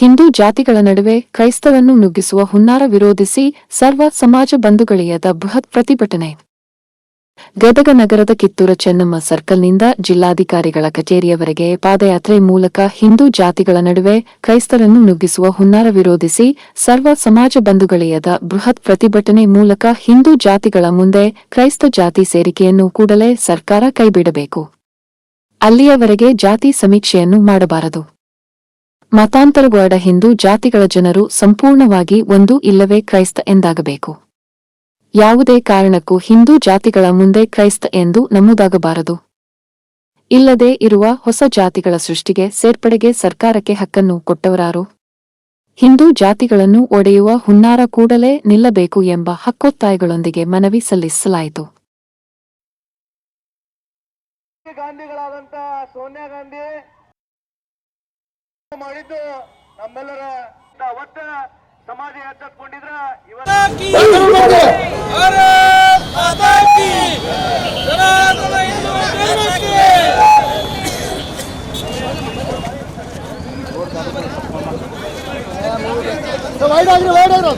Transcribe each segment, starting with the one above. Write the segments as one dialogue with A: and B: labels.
A: ಹಿಂದೂ ಜಾತಿಗಳ ನಡುವೆ ಕ್ರೈಸ್ತರನ್ನು ನುಗ್ಗಿಸುವ ಹುನ್ನಾರ ವಿರೋಧಿಸಿ ಸರ್ವ ಸಮಾಜ ಬಂಧುಗಳಿಯದ ಬೃಹತ್ ಪ್ರತಿಭಟನೆ. ಗದಗ ನಗರದ ಕಿತ್ತೂರ ಚೆನ್ನಮ್ಮ ಸರ್ಕಲ್ನಿಂದ ಜಿಲ್ಲಾಧಿಕಾರಿಗಳ ಕಚೇರಿಯವರೆಗೆ ಪಾದಯಾತ್ರೆ ಮೂಲಕ ಹಿಂದೂ ಜಾತಿಗಳ ನಡುವೆ ಕ್ರೈಸ್ತರನ್ನು ನುಗ್ಗಿಸುವ ಹುನ್ನಾರ ವಿರೋಧಿಸಿ ಸರ್ವ ಸಮಾಜ ಬಂಧುಗಳಿಯದ ಬೃಹತ್ ಪ್ರತಿಭಟನೆ ಮೂಲಕ ಹಿಂದೂ ಜಾತಿಗಳ ಮುಂದೆ ಕ್ರೈಸ್ತ ಜಾತಿ ಸೇರಿಕೆಯನ್ನು ಕೂಡಲೇ ಸರ್ಕಾರ ಕೈಬಿಡಬೇಕು. ಅಲ್ಲಿಯವರೆಗೆ ಜಾತಿ ಸಮೀಕ್ಷೆಯನ್ನು ಮಾಡಬಾರದು. ಮತಾಂತರಗೊಳಡ ಹಿಂದೂ ಜಾತಿಗಳ ಜನರು ಸಂಪೂರ್ಣವಾಗಿ ಒಂದು ಇಲ್ಲವೇ ಕ್ರೈಸ್ತ ಎಂದಾಗಬೇಕು. ಯಾವುದೇ ಕಾರಣಕ್ಕೂ ಹಿಂದೂ ಜಾತಿಗಳ ಮುಂದೆ ಕ್ರೈಸ್ತ ಎಂದು ನಮೂದಾಗಬಾರದು ಇಲ್ಲದೆ ಇರುವ ಹೊಸ ಜಾತಿಗಳ ಸೃಷ್ಟಿಗೆ ಸೇರ್ಪಡೆಗೆ ಸರ್ಕಾರಕ್ಕೆ ಹಕ್ಕನ್ನು ಕೊಟ್ಟವರಾರು? ಹಿಂದೂ ಜಾತಿಗಳನ್ನು ಒಡೆಯುವ ಹುನ್ನಾರ ಕೂಡಲೇ ನಿಲ್ಲಬೇಕು ಎಂಬ ಹಕ್ಕೊತ್ತಾಯಗಳೊಂದಿಗೆ ಮನವಿ ಸಲ್ಲಿಸಲಾಯಿತು.
B: ಗಾಂಧಿಗಳಾದಂತ ಸೋನಿಯಾ ಗಾಂಧಿ ಮಾಡಿದ್ದು ನಮ್ಮೆಲ್ಲರ ಒತ್ತ ಸಮಾಜ ಎತ್ತಿದ್ರ
C: ವೈಡ್ ಆಗ್ರಿ ವೈಡ್ ಆಗ್ರಿ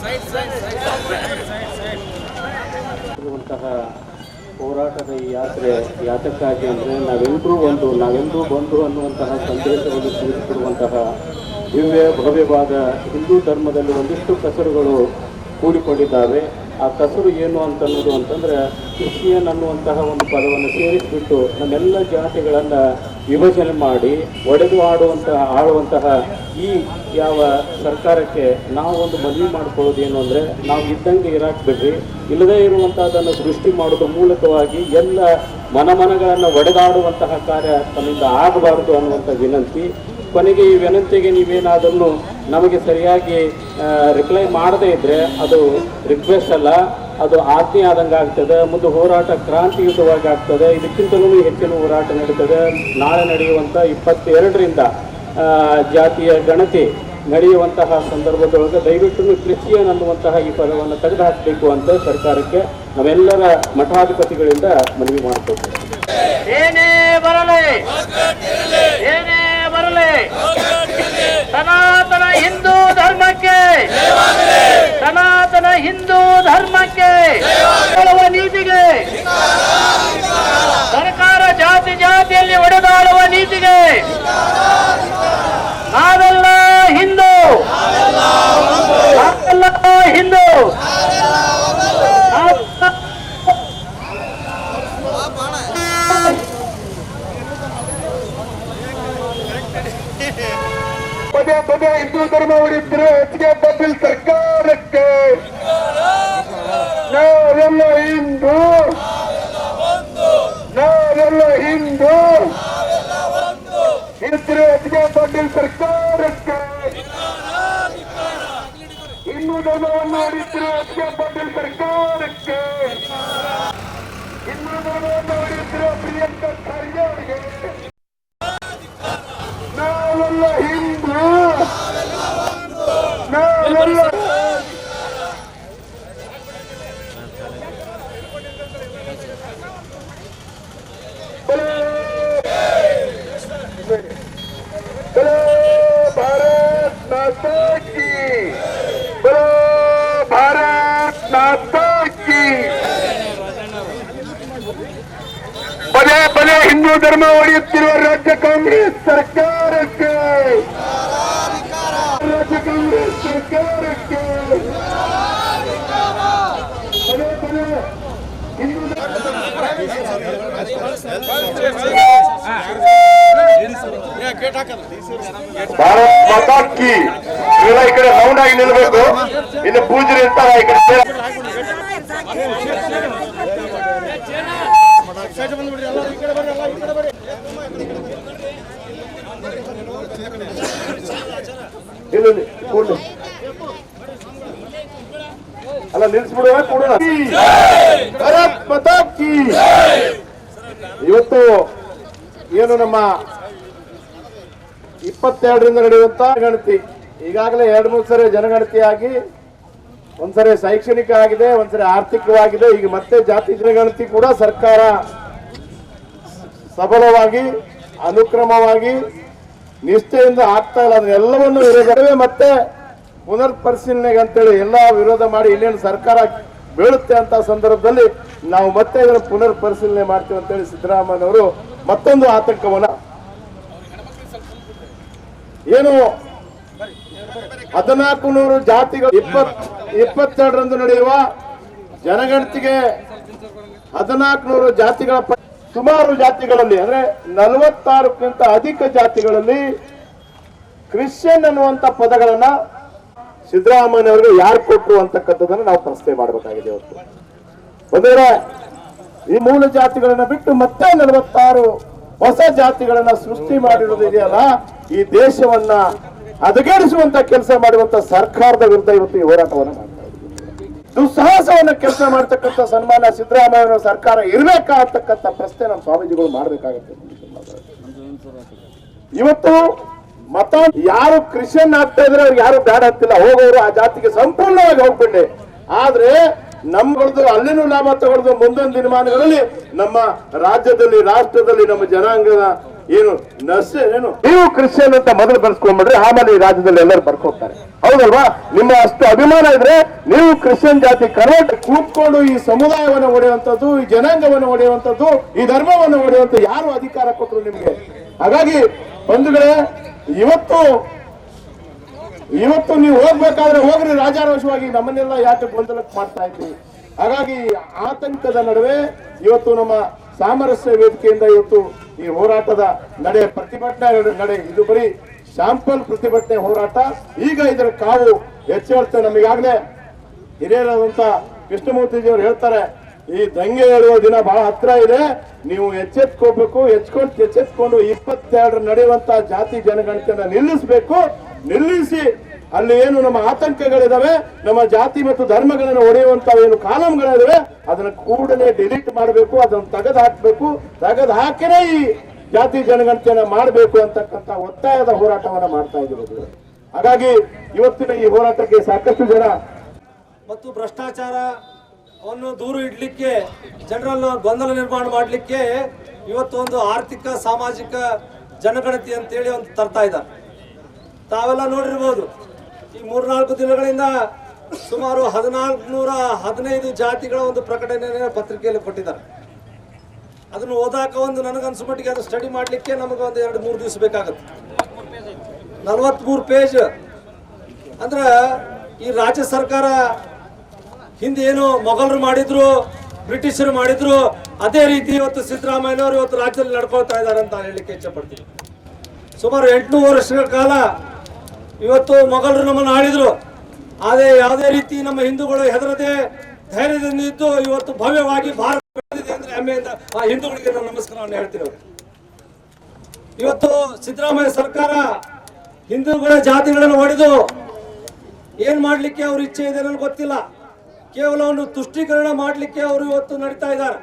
C: ಸೈಡ್ ಸೈಡ್ ಸೈಡ್
D: ಸೈಡ್ ಹೋರಾಟದ ಈ ಯಾತ್ರೆ, ಯಾತಕ್ಕಾಗಿ ಅಂದರೆ ನಾವೆಲ್ಲರೂ ಒಂದು, ನಾವೆಲ್ಲರೂ ಬಂದು ಅನ್ನುವಂತಹ ಸಂದೇಶವನ್ನು ತಿಳಿಸಿಕೊಡುವಂತಹ ದಿವ್ಯ, ಭವ್ಯವಾದ ಹಿಂದೂ ಧರ್ಮದಲ್ಲಿ ಒಂದಿಷ್ಟು ಕಸರುಗಳು ಕೂಡಿಕೊಂಡಿದ್ದಾವೆ. ಆ ಕಸರು ಏನು ಅಂತ ಅನ್ನೋದು ಅಂತಂದ್ರೆ ಕ್ರಿಶ್ಚಿಯನ್ ಅನ್ನುವಂತಹ ಒಂದು ಪದವನ್ನು ಸೇರಿಸಿಬಿಟ್ಟು ನಮ್ಮೆಲ್ಲ ಜಾತಿಗಳನ್ನು ವಿಭಜನೆ ಮಾಡಿ ಒಡೆದು ಆಡುವಂತಹ, ಆಳುವಂತಹ ಈ ಯಾವ ಸರ್ಕಾರಕ್ಕೆ ನಾವು ಒಂದು ಮನವಿ ಮಾಡ್ಕೊಳ್ಳೋದು ಏನು ಅಂದರೆ ನಾವು ಇದ್ದಂಗೆ ಇರಾಕ್ ಬಿಡ್ರಿ ಇಲ್ಲದೇ ಇರುವಂತಹದನ್ನು ಸೃಷ್ಟಿ ಮಾಡೋದ್ರ ಮೂಲಕವಾಗಿ ಎಲ್ಲ ಮನಮನಗಳನ್ನು ಒಡೆದಾಡುವಂತಹ ಕಾರ್ಯ ತಮ್ಮಿಂದ ಆಗಬಾರದು ಅನ್ನುವಂಥ ವಿನಂತಿ. ಕೊನೆಗೆ ಈ ವಿನಂತಿಗೆ ನೀವೇನಾದರೂ ನಮಗೆ ಸರಿಯಾಗಿ ರಿಪ್ಲೈ ಮಾಡದೇ ಇದ್ದರೆ ಅದು ರಿಕ್ವೆಸ್ಟ್ ಅಲ್ಲ, ಅದು ಆಜ್ಞೆ ಆದಂಗೆ ಆಗ್ತದೆ, ಮುಂದೆ ಹೋರಾಟ ಕ್ರಾಂತಿಯುತವಾಗಿ ಆಗ್ತದೆ ಇದಕ್ಕಿಂತಲೂ ಹೆಚ್ಚಿನ ಹೋರಾಟ ನಡೀತದೆ. ನಾಳೆ ನಡೆಯುವಂಥ ಇಪ್ಪತ್ತೆರಡರಿಂದ ಜಾತಿಯ ಗಣತಿ ನಡೆಯುವಂತಹ ಸಂದರ್ಭದೊಳಗೆ ದಯವಿಟ್ಟು ಕ್ರಿಶ್ಚಿಯನ್ ಅನ್ನುವಂತಹ ಈ ಪದವನ್ನು ತೆಗೆದುಹಾಕಬೇಕು ಅಂತ ಸರ್ಕಾರಕ್ಕೆ ನಾವೆಲ್ಲರ ಮಠಾಧಿಪತಿಗಳಿಂದ ಮನವಿ ಮಾಡ್ಕೊಳ್ತೇವೆ
B: ಏನೇ ಬರಲಿ ಏನೇ ಬರಲಿ ಸನಾತನ ಹಿಂದೂ ಧರ್ಮಕ್ಕೆ ಸನಾತನ ಹಿಂದೂ ಧರ್ಮಕ್ಕೆ ಒಡೆಯುವ ನೀತಿಗೆ ಸರ್ಕಾರ ಜಾತಿ ಜಾತಿಯಲ್ಲಿ ಒಡೆದಾಡುವ ನೀತಿಗೆ ನಾವೆಲ್ಲ ಹಿಂದೂ ನಾವೆಲ್ಲ ಹಿಂದೂ ನಾವೆಲ್ಲ ಪದೇ ಹಿಂದೂ ಧರ್ಮ ಉಳಿದ್ರೆ ಹೆಚ್ಚಿಗೆ ಬಂದಿಲ್ಲ ಸರ್ಕಾರಕ್ಕೆ. ನಾವೆಲ್ಲ ಹಿಂದೂ. ನಾವೆಲ್ಲ ಹಿಂದೂ. ಇದ್ರೆ ಹೆಚ್ಚಿಗೆ ಬಂದಿಲ್ಲ ಸರ್ಕಾರಕ್ಕೆ. ಹಿಂದೂ ಧರ್ಮವನ್ನು ಉಳಿದ್ರೆ ಹೆಚ್ಚಿಗೆ ಬಂದಿಲ್ಲ ಸರ್ಕಾರಕ್ಕೆ. ಹಿಂದೂ ಧರ್ಮವನ್ನು ಉಳಿದ್ರೆ ಪ್ರಿಯಾಂಕಾ ಖರ್ಗೆ ಅವರಿಗೆ. ಧರ್ಮ ಒಡೆಯುತ್ತಿರುವ ರಾಜ್ಯ ಕಾಂಗ್ರೆಸ್ ಸರ್ಕಾರಕ್ಕೆ. ರಾಜ್ಯ ಕಾಂಗ್ರೆಸ್ ಸರ್ಕಾರಕ್ಕೆ. ಭಾರತ್ ಮಾತಾ ಈ ಕಡೆ ಆಗಿ ನಿಲ್ಬೇಕು. ಇನ್ನು ಪೂಜರಿ ಇರ್ತಾರೆ, ಈ ಕಡೆ ಇಲ್ಲ. ಅಲ್ಲ ನಿಲ್ಸ್ಬಿಡುವ ಕೂಡೋಣ. ಭಾರತ್ ಮಾತಾ ಕಿ ಇವತ್ತು ಏನು ನಮ್ಮ ಇಪ್ಪತ್ತೆರಡರಿಂದ ನಡೆಯುವಂತ ಗಣತಿ ಈಗಾಗಲೇ ಎರಡು ಮೂರು ಸರಿ ಜನಗಣತಿಯಾಗಿ ಒಂದ್ಸರಿ ಶೈಕ್ಷಣಿಕ ಆಗಿದೆ ಒಂದ್ಸರಿ ಆರ್ಥಿಕವಾಗಿದೆ. ಈಗ ಮತ್ತೆ ಜಾತಿ ಜನಗಣತಿ ಕೂಡ ಸರ್ಕಾರ ಸಬಲವಾಗಿ ಅನುಕ್ರಮವಾಗಿ ನಿಷ್ಠೆಯಿಂದ ಆಗ್ತಾ ಇಲ್ಲ. ಅದನ್ನೆಲ್ಲವನ್ನು ವಿರೋಧವೇ ಮತ್ತೆ ಪುನರ್ ಪರಿಶೀಲನೆಗೆ ಅಂತೇಳಿ ಎಲ್ಲ ವಿರೋಧ ಮಾಡಿ ಇನ್ನೇನು ಸರ್ಕಾರ ಬೀಳುತ್ತೆ ಅಂತ ಸಂದರ್ಭದಲ್ಲಿ ನಾವು ಮತ್ತೆ ಇದನ್ನು ಪುನರ್ ಪರಿಶೀಲನೆ ಮಾಡ್ತೀವಿ ಅಂತೇಳಿ ಸಿದ್ದರಾಮಯ್ಯನವರು ಮತ್ತೊಂದು ಆತಂಕವನ್ನ ಏನು ಹದಿನಾಲ್ಕು ನೂರು ಜಾತಿಗಳು ಇಪ್ಪತ್ ಇಪ್ಪತ್ತೆರಡರಂದು ನಡೆಯುವ ಜನಗಣತಿಗೆ ಹದಿನಾಲ್ಕು ನೂರು ಜಾತಿಗಳ ಸುಮಾರು ಜಾತಿಗಳಲ್ಲಿ, ಅಂದ್ರೆ ನಲವತ್ತಾರಕ್ಕಿಂತ ಅಧಿಕ ಜಾತಿಗಳಲ್ಲಿ ಕ್ರಿಶ್ಚಿಯನ್ ಅನ್ನುವಂತ ಪದಗಳನ್ನ ಸಿದ್ದರಾಮಯ್ಯನವರಿಗೆ ಯಾರು ಕೊಟ್ಟರು ಅಂತಕ್ಕಂಥದ್ದನ್ನು ನಾವು ಪ್ರಶ್ನೆ ಮಾಡಬೇಕಾಗಿದೆ ಇವತ್ತು. ಈ ಮೂಲ ಜಾತಿಗಳನ್ನ ಬಿಟ್ಟು ಮತ್ತೆ ನಲವತ್ತಾರು ಹೊಸ ಜಾತಿಗಳನ್ನ ಸೃಷ್ಟಿ ಮಾಡಿರೋದು ಇದೆಯಲ್ಲ, ಈ ದೇಶವನ್ನ ಹದಗೆಡಿಸುವಂತ ಕೆಲಸ ಮಾಡುವಂತ ಸರ್ಕಾರದ ವಿರುದ್ಧ ಇವತ್ತು ಈ ಹೋರಾಟವನ್ನು ದುಸ್ಸಾಹಸವನ್ನ ಕೆಲಸ ಮಾಡ್ತಕ್ಕಂಥ ಸನ್ಮಾನ ಸಿದ್ದರಾಮಯ್ಯ ಸರ್ಕಾರ ಇರಬೇಕಾ ಅಂತಕ್ಕಂಥ ಪ್ರಶ್ನೆ ನಮ್ಮ ಸ್ವಾಮೀಜಿಗಳು ಮಾಡ್ಬೇಕಾಗತ್ತೆ. ಇವತ್ತು ಮತ ಯಾರು ಕ್ರಿಶ್ಚಿಯನ್ ಆಗ್ತಾ ಇದ್ರೆ ಅವ್ರಿಗೆ ಯಾರು ಬೇಡ ಆಗ್ತಿಲ್ಲ ಹೋಗೋರು ಆ ಜಾತಿಗೆ ಸಂಪೂರ್ಣವಾಗಿ ಹೋಗ್ಬಿಡಿ ಆದ್ರೆ ನಮ್ಗಳದ್ದು ಅಲ್ಲಿನೂ ಲಾಭ ತಗೊಳ್ದು ಮುಂದೊಂದು ದಿನಮಾನಗಳಲ್ಲಿ ನಮ್ಮ ರಾಜ್ಯದಲ್ಲಿ, ರಾಷ್ಟ್ರದಲ್ಲಿ ನಮ್ಮ ಜನಾಂಗದ ಏನು ಏನು? ನೀವು ಕ್ರಿಶ್ಚಿಯನ್ ಅಂತ ಮೊದಲು ಬರ್ಸ್ಕೊಂಡ್ಬಿಡ್ರಿ ಆಮೇಲೆ ಈ ರಾಜ್ಯದಲ್ಲಿ ಎಲ್ಲರೂ ಬರ್ಕೋತಾರೆ. ಹೌದಲ್ವಾ? ನಿಮ್ಮ ಅಷ್ಟು ಅಭಿಮಾನ ಇದ್ರೆ ನೀವು ಕ್ರಿಶ್ಚಿಯನ್ ಜಾತಿ ಕರ್ನಾಟಕ ಕೂತ್ಕೊಂಡು ಈ ಸಮುದಾಯವನ್ನು ಹೊಡೆಯುವಂಥದ್ದು ಈ ಜನಾಂಗವನ್ನು ಹೊಡೆಯುವಂಥದ್ದು ಈ ಧರ್ಮವನ್ನು ಒಡೆಯುವಂತ ಯಾರು ಅಧಿಕಾರ ಕೊಟ್ಟರು ನಿಮಗೆ? ಹಾಗಾಗಿ ಬಂಧುಗಳೇ ಇವತ್ತು ಇವತ್ತು ನೀವು ಹೋಗ್ಬೇಕಾದ್ರೆ ಹೋಗ್ರಿ ರಾಜಾರೋಷವಾಗಿ ನಮ್ಮನ್ನೆಲ್ಲ ಯಾಕೆ ಗೊಂದಲಕ್ಕೆ ಮಾಡ್ತಾ ಇದ್ವಿ ಹಾಗಾಗಿ ಆತಂಕದ ನಡುವೆ ಇವತ್ತು ನಮ್ಮ ಸಾಮರಸ್ಯ ವೇದಿಕೆಯಿಂದ ಇವತ್ತು ಈ ಹೋರಾಟದ ನಡೆ ಪ್ರತಿಭಟನೆ ನಡೆ. ಇದು ಬರೀ ಶಾಂಪಲ್ ಪ್ರತಿಭಟನೆ ಹೋರಾಟ. ಈಗ ಇದರ ಕಾವು ಹೆಚ್ಚೇಳ್ತೇವೆ ನಮಗಾಗಲೇ. ಹಿರಿಯರಾದಂತ ಕೃಷ್ಣಮೂರ್ತಿಜಿಯವರು ಹೇಳ್ತಾರೆ, ಈ ದಂಗೆ ಹೇಳುವ ದಿನ ಬಹಳ ಹತ್ರ ಇದೆ. ನೀವು ಎಚ್ಚೆತ್ಕೋಬೇಕು. ಎಚ್ಕೊಂಡು, ಎಚ್ಚೆತ್ಕೊಂಡು ಇಪ್ಪತ್ತೆರಡರ ನಡೆಯುವಂತ ಜಾತಿ ಜನಗಣತಿಯನ್ನ ನಿಲ್ಲಿಸಬೇಕು. ನಿಲ್ಲಿಸಿ ಅಲ್ಲಿ ಏನು ನಮ್ಮ ಆತಂಕಗಳಿದಾವೆ, ನಮ್ಮ ಜಾತಿ ಮತ್ತು ಧರ್ಮಗಳನ್ನು ಒಡೆಯುವಂತ ಏನು ಕಾನೂನುಗಳಿದಾವೆ ಅದನ್ನ ಕೂಡಲೇ ಡಿಲೀಟ್ ಮಾಡಬೇಕು, ಅದನ್ನು ತೆಗೆದು ಹಾಕಬೇಕು ತೆಗೆದು ಈ ಜಾತಿ ಜನಗಣತಿಯನ್ನ ಮಾಡಬೇಕು ಅಂತಕ್ಕಂಥ ಒತ್ತಾಯದ ಹೋರಾಟವನ್ನ ಮಾಡ್ತಾ ಇದ್ದೀವಿ ಹಾಗಾಗಿ ಇವತ್ತಿನ ಈ ಹೋರಾಟಕ್ಕೆ ಸಾಕಷ್ಟು ಜನ
C: ಮತ್ತು ಭ್ರಷ್ಟಾಚಾರ ಅವನ್ನು ದೂರು ಇಡ್ಲಿಕ್ಕೆ ಜನರನ್ನು ಗೊಂದಲ ನಿರ್ಮಾಣ ಮಾಡಲಿಕ್ಕೆ ಇವತ್ತು ಒಂದು ಆರ್ಥಿಕ, ಸಾಮಾಜಿಕ ಜನಗಣತಿ ಅಂತೇಳಿ ಒಂದು ತರ್ತಾ ಇದ್ದಾರೆ. ತಾವೆಲ್ಲ ನೋಡಿರ್ಬೋದು ಈ ಮೂರ್ನಾಲ್ಕು ದಿನಗಳಿಂದ ಸುಮಾರು ಹದಿನಾಲ್ಕು ನೂರ ಹದಿನೈದು ಜಾತಿಗಳ ಒಂದು ಪ್ರಕಟಣೆಯನ್ನು ಪತ್ರಿಕೆಯಲ್ಲಿ ಕೊಟ್ಟಿದ್ದಾರೆ. ಅದನ್ನು ಓದಾಕ ಒಂದು ನನಗನ್ಸು ಮಟ್ಟಿಗೆ ಅದು ಸ್ಟಡಿ ಮಾಡಲಿಕ್ಕೆ ನಮಗೆ ಒಂದು ಎರಡು ಮೂರು ದಿವಸ ಬೇಕಾಗುತ್ತೆ. ನಲವತ್ಮೂರು ಪೇಜ್. ಅಂದ್ರೆ ಈ ರಾಜ್ಯ ಸರ್ಕಾರ ಹಿಂದೆ ಏನು ಮೊಘಲರು ಮಾಡಿದ್ರು, ಬ್ರಿಟಿಷರು ಮಾಡಿದ್ರು, ಅದೇ ರೀತಿ ಇವತ್ತು ಸಿದ್ದರಾಮಯ್ಯನವರು ಇವತ್ತು ರಾಜ್ಯದಲ್ಲಿ ನಡ್ಕೊಳ್ತಾ ಇದ್ದಾರೆ ಅಂತ ಹೇಳಲಿಕ್ಕೆ ಇಚ್ಛಪಡ್ತೀನಿ ಸುಮಾರು ಎಂಟುನೂರು ವರ್ಷಗಳ ಕಾಲ ಇವತ್ತು ಮೊಘಲರು ನಮ್ಮನ್ನು ಆಳಿದ್ರು. ಆದರೆ ಯಾವುದೇ ರೀತಿ ನಮ್ಮ ಹಿಂದೂಗಳು ಹೆದರದೆ ಧೈರ್ಯದಿಂದ ಇದ್ದು ಇವತ್ತು ಭವ್ಯವಾಗಿ ಭಾರತ ಬೆಳೆದಿದೆ ಅಂದ್ರೆ ಹೆಮ್ಮೆಯಿಂದ ಆ ಹಿಂದೂಗಳಿಗೆ ನಾನು ನಮಸ್ಕಾರವನ್ನು ಹೇಳ್ತೀನಿ. ಇವತ್ತು ಸಿದ್ದರಾಮಯ್ಯ ಸರ್ಕಾರ ಹಿಂದೂಗಳ ಜಾತಿಗಳನ್ನು ಹೊಡೆದು ಏನು ಮಾಡ್ಲಿಕ್ಕೆ ಅವ್ರ ಇಚ್ಛೆ ಇದೆ ನನಗೆ ಗೊತ್ತಿಲ್ಲ. ಕೇವಲ ಒಂದು ತುಷ್ಟೀಕರಣ ಮಾಡಲಿಕ್ಕೆ ಅವರು ಇವತ್ತು ನಡೀತಾ ಇದ್ದಾರೆ.